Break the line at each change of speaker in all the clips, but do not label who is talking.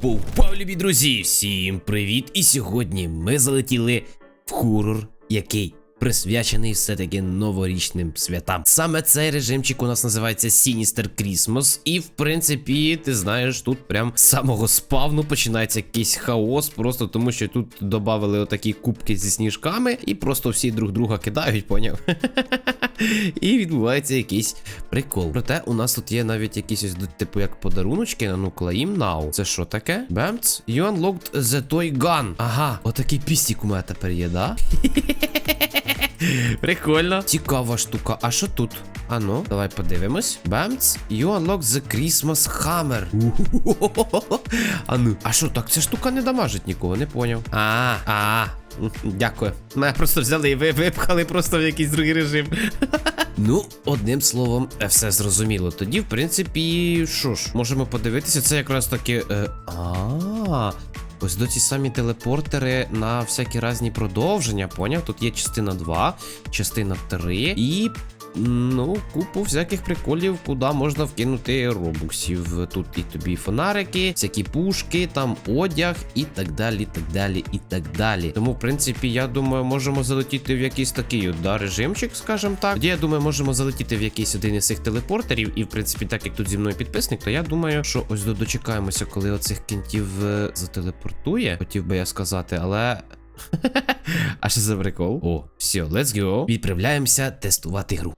Поу-поу, любі друзі! Всім привіт! І сьогодні ми залетіли в хорор, який присвячений все-таки новорічним святам. Саме цей режимчик у нас називається Sinister Christmas. І в принципі, ти знаєш, тут прям з самого спавну починається якийсь хаос, просто тому що тут додали отакі кубки зі сніжками, і просто всі друг друга кидають, поняв? І відбувається якийсь прикол. Проте у нас тут є навіть якісь ось типу як подаруночки. А Ну, claim now. Це що таке? Бемц? You unlocked the toy gun. Ага, отакий пістік у мене тепер є, да? Прикольно. Цікава штука. А що тут? А ну, давай подивимось. Бемц. You unlock the Christmas Hammer. А ну. А що, так ця штука не дамажить нікого, не поняв. А, а. Дякую. Мене просто взяли і ви випхали просто в якийсь другий режим. Ну, одним словом, е, все зрозуміло. Тоді, в принципі, що ж, можемо подивитися, це якраз таки. Е, а. Ось до ці самі телепортери на всякі різні продовження, поняв? Тут є частина 2, частина 3 і. Ну, купу всяких приколів, куди можна вкинути робуксів. Тут і тобі фонарики, всякі пушки, там одяг і так далі, так далі, і так далі. Тому, в принципі, я думаю, можемо залетіти в якийсь такий да, режимчик, скажімо так. Тоді я думаю, можемо залетіти в якийсь один із цих телепортерів. І, в принципі, так як тут зі мною підписник, то я думаю, що ось до- дочекаємося, коли оцих кінтів е, зателепортує. Хотів би я сказати, але. А що за прикол? О, все, let's go. Відправляємося тестувати гру.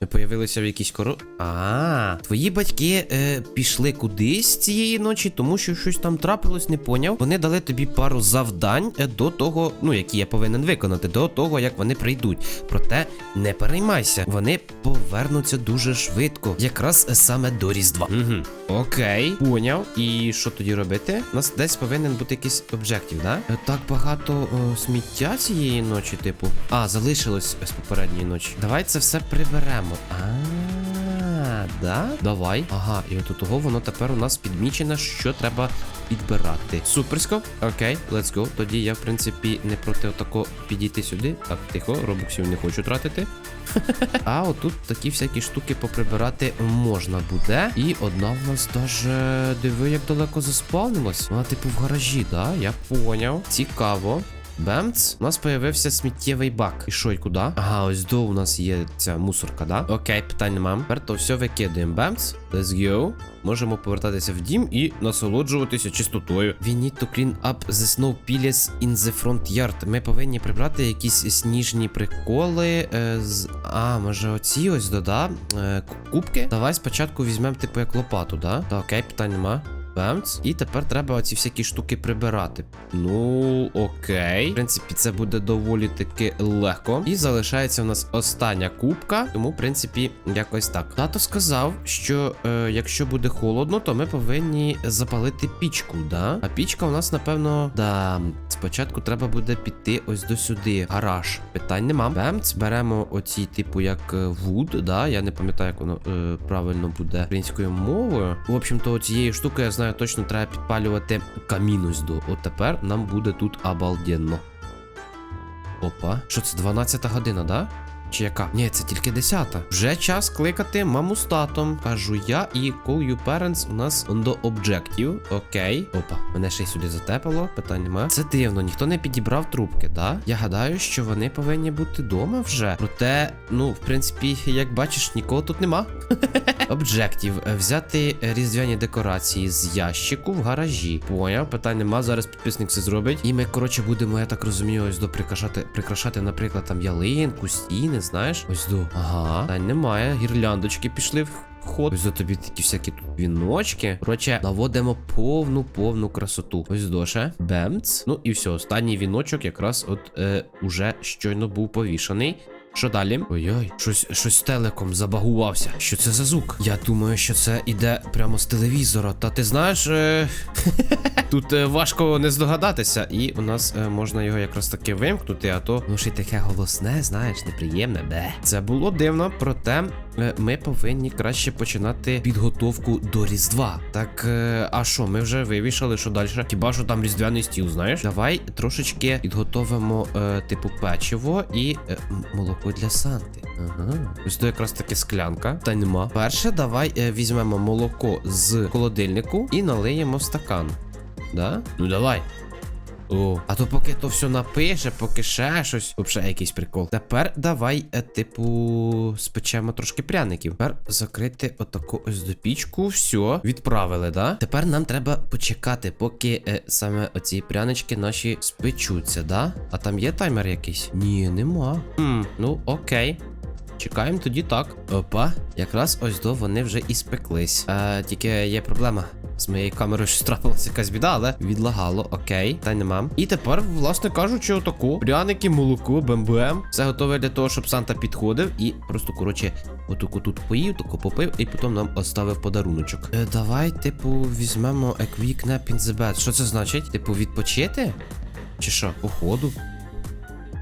Ми появилися в якійсь коро. А, твої батьки е, пішли кудись цієї ночі, тому що щось там трапилось, не поняв. Вони дали тобі пару завдань е, до того, ну які я повинен виконати, до того, як вони прийдуть. Проте не переймайся, вони повернуться дуже швидко, якраз е, саме до Різдва. Угу. Окей, поняв. І що тоді робити? У нас десь повинен бути якийсь об'єктив, да? Е, Так багато о, сміття цієї ночі, типу. А, залишилось з попередньої ночі. Давай це все приберемо. А, да? Давай. Ага, і от у того воно тепер у нас підмічено, що треба підбирати. Суперсько. Окей, let's go. Тоді я, в принципі, не проти отако підійти сюди. Так, тихо, робоксів не хочу тратити. А отут такі всякі штуки поприбирати можна буде. І одна в нас даже диви, як далеко заспавнилась. Вона, типу, в гаражі, да? Я поняв. Цікаво. Бемц, у нас появився сміттєвий бак. І що, і куди? Ага, ось до у нас є ця мусорка, да? Окей, питань нема. Тепер то все викидаємо. Бемц, let's go. Можемо повертатися в дім і насолоджуватися чистотою. We need to clean up the snow pillars in the front yard. Ми повинні прибрати якісь сніжні приколи. Е, з... А, може оці ось дода. Е, кубки. Давай спочатку візьмемо, типу, як лопату, да? Так, окей, питань нема. Бемц. І тепер треба оці всякі штуки прибирати. Ну, окей. В принципі, це буде доволі таки легко. І залишається у нас остання кубка. Тому, в принципі, якось так. Тато сказав, що е, якщо буде холодно, то ми повинні запалити пічку, да? А пічка у нас, напевно, да. Спочатку треба буде піти ось до сюди. Гараж. Питань нема. Бемц, беремо оці, типу, як е, wood, да? Я не пам'ятаю, як воно е, правильно буде українською мовою. В общем-то, цією штукою я знаю точно треба підпалювати камін ось до. От тепер нам буде тут обалденно. Опа. Що це 12 година, да? Чи яка? Ні, це тільки 10. Вже час кликати маму з татом. Кажу я і call you parents у нас до objective. Окей. Опа, мене ще й сюди затепало, питань нема. Це дивно, ніхто не підібрав трубки, да? Я гадаю, що вони повинні бути вдома вже. Проте, ну, в принципі, як бачиш, нікого тут нема. Об'єктів. Взяти різдвяні декорації з ящику в гаражі. Поняв, питань нема. Зараз підписник це зробить. І ми, коротше, будемо, я так розумію, ось до прикрашати, прикрашати, наприклад, там ялинку, стіни, знаєш? Ось до. Ага. Та немає. Гірляндочки пішли в. Ход, ось до тобі такі всякі тут віночки. Коротше, наводимо повну повну красоту. Ось доше. Бемц. Ну і все, останній віночок якраз от е, уже щойно був повішаний. Що далі? Ой-ой, щось щось телеком забагувався. Що це за звук? Я думаю, що це іде прямо з телевізора. Та ти знаєш, е... тут е, важко не здогадатися, і у нас е, можна його якраз таки вимкнути, а то ну ще й таке голосне, знаєш, неприємне. Бе. Це було дивно, проте ми повинні краще починати підготовку до Різдва. Так, е, а що, ми вже вивішали, що далі? Хіба що там різдвяний стіл, знаєш? Давай трошечки підготовимо, е, типу, печиво і е, молоко для Санти. Ага. Ось то якраз таки склянка. Та нема. Перше, давай е, візьмемо молоко з холодильнику і налиємо стакан. Да? Ну давай. О, а то поки то все напише, поки ще щось. Взагалі якийсь прикол. Тепер давай, е, типу, спечемо трошки пряників. Тепер закрити отаку ось до пічку. Все, відправили, да? Тепер нам треба почекати, поки е, саме оці прянички наші спечуться, да? А там є таймер якийсь? Ні, нема. Хм, ну окей. Чекаємо тоді так. Опа, якраз ось до вони вже і спеклись. Е, тільки є проблема. З моєю камерою щось трапилася якась біда, але відлагало, окей, та й нема. І тепер, власне кажучи, отаку. Пряники, молоко, бем-бем. Все готове для того, щоб Санта підходив і просто, коротше, отаку тут поїв, таку попив, і потім нам оставив подаруночок. Е, давай, типу, візьмемо a quick nap in the bed. Що це значить? Типу, відпочити? Чи що? Походу?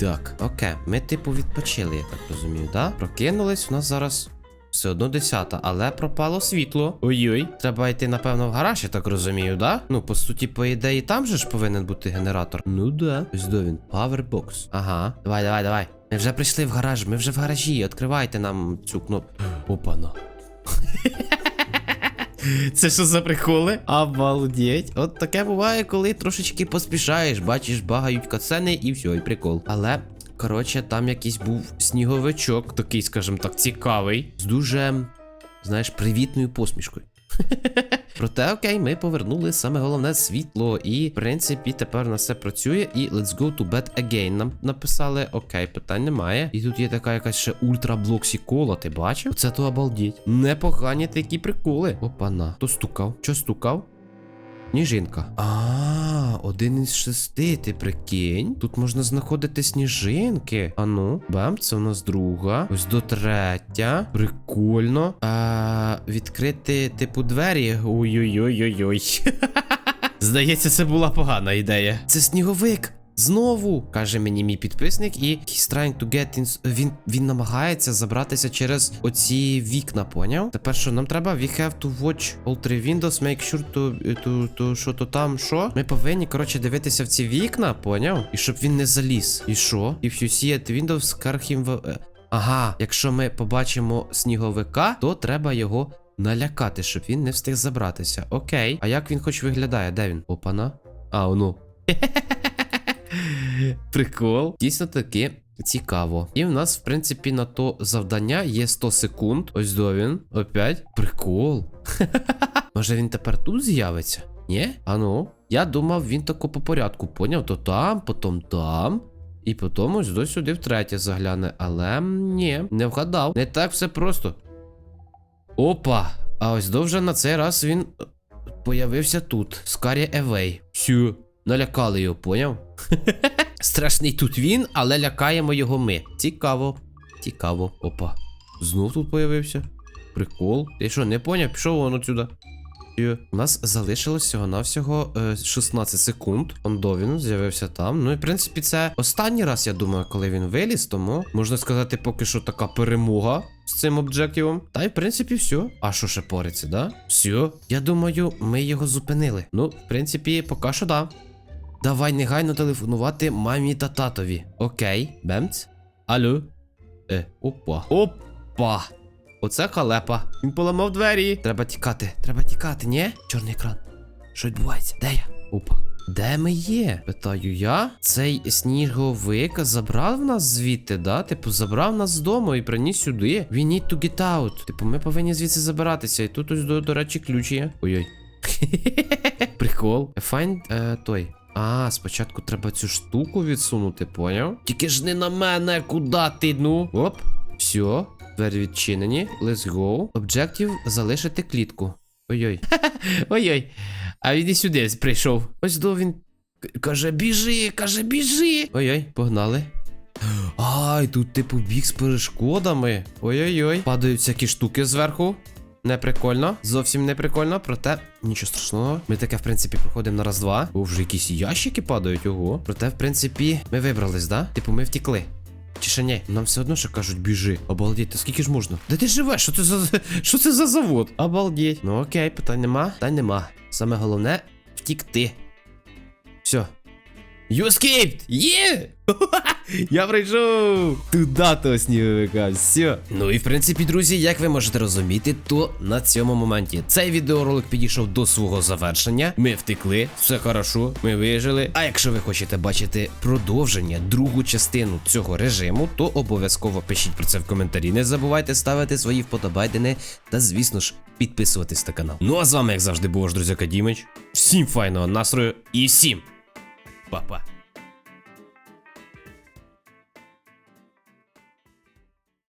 Так, окей, ми типу відпочили, я так розумію, да? Прокинулись, у нас зараз все одно десята, але пропало світло. Ой-ой. Треба йти, напевно, в гараж, я так розумію, да? Ну, по суті, по ідеї, там же ж повинен бути генератор. Ну да. Ось до він. Powerbox. Ага. Давай, давай, давай. Ми вже прийшли в гараж, ми вже в гаражі. Відкривайте нам цю кнопку. Опана. Це що за приколи? Обалдеть. От таке буває, коли трошечки поспішаєш, бачиш, багають кацени і все, і прикол. Але. Коротше, там якийсь був сніговичок, такий, скажімо так, цікавий, з дуже, знаєш, привітною посмішкою. Проте, окей, ми повернули саме головне світло, і в принципі тепер на все працює. І let's go to bed again. Нам написали, окей, питань немає. І тут є така якась ще ультра блоксі кола, ти бачив? Це то обалдіть. Непогані такі приколи. Опана. Хто стукав? Що стукав? Сніжинка. А, один із шести, ти прикинь. Тут можна знаходити сніжинки. А ну, бам, це у нас друга. Ось до третя. Прикольно. А, відкрити, типу, двері. Ой-ой-ой-ой-ой. Здається, це була погана ідея. Це сніговик. Знову каже мені мій підписник, і he's trying to get in... Він, він намагається забратися через оці вікна, поняв? Тепер що нам треба? We have to watch all three windows, make sure to, to, to що то там, що? Ми повинні, коротше, дивитися в ці вікна, поняв? І щоб він не заліз. І що? If you see at windows, car him... в- е, Ага, якщо ми побачимо сніговика, то треба його налякати, щоб він не встиг забратися. Окей. А як він хоч виглядає? Де він? Опана. А, ну. Прикол. Дійсно таки цікаво. І в нас, в принципі, на то завдання є 100 секунд. Ось до він. Опять. Прикол. Може він тепер тут з'явиться? Ні? А ну. Я думав, він тако по порядку поняв. То там, потім там. І потім ось до сюди втретє загляне. Але ні, не вгадав. Не так все просто. Опа! А ось довже на цей раз він е, появився тут. Скарі Евей. Все. Налякали його, поняв? Страшний тут він, але лякаємо його ми. Цікаво. Цікаво. Опа. Знов тут появився. Прикол. Ти що, не поняв? Пішов вон отсюда. Є. У нас залишилось всього-навсього е, 16 секунд. Ондо він з'явився там. Ну і в принципі, це останній раз, я думаю, коли він виліз, тому можна сказати, поки що така перемога з цим об'єктивом. Та й в принципі все. А що ще пориться, да? Все. Я думаю, ми його зупинили. Ну, в принципі, поки що да. Давай негайно телефонувати мамі та татові. Окей, бемц. Алло. Е, опа. Опа. Оце халепа. Він поламав двері. Треба тікати, треба тікати, ні? Чорний екран. Що відбувається? Де я? Опа. Де ми є? Питаю я. Цей сніговик забрав нас звідти, да? Типу, забрав нас з дому і приніс сюди. We need to get out. Типу, ми повинні звідси забиратися. І тут ось, до, до речі, ключ є. Ой-ой. Прикол. Find е, той. А, спочатку треба цю штуку відсунути, поняв? Тільки ж не на мене, куди ти, ну? Оп, все. Двері відчинені. Let's go. Objective залишити клітку. Ой-ой. Ой-ой. А він і сюди прийшов. Ось до він. Каже, біжи, каже, біжи. Ой-ой, погнали. Ай, тут типу біг з перешкодами. Ой-ой-ой. Падають всякі штуки зверху. Не прикольно, зовсім не прикольно, проте нічого страшного. Ми таке, в принципі, проходимо на раз-два. О, вже якісь ящики падають, ого. Проте, в принципі, ми вибрались, да? Типу, ми втікли. Чи ще ні? Нам все одно ще кажуть, біжи. Обалдеть, та скільки ж можна? Де ти живеш? Що це за що це за завод? Обалдеть. Ну окей, питань нема. Питань нема. Саме головне втікти. Все. You escaped! Є! Я прийшов! Туда того сніговика, все. Ну і в принципі, друзі, як ви можете розуміти, то на цьому моменті цей відеоролик підійшов до свого завершення. Ми втекли, все хорошо, ми вижили. А якщо ви хочете бачити продовження, другу частину цього режиму, то обов'язково пишіть про це в коментарі. Не забувайте ставити свої вподобайдени та, звісно ж, підписуватись на канал. Ну а з вами, як завжди, був ваш друзяка Дімич. Всім файного настрою і всім па-па!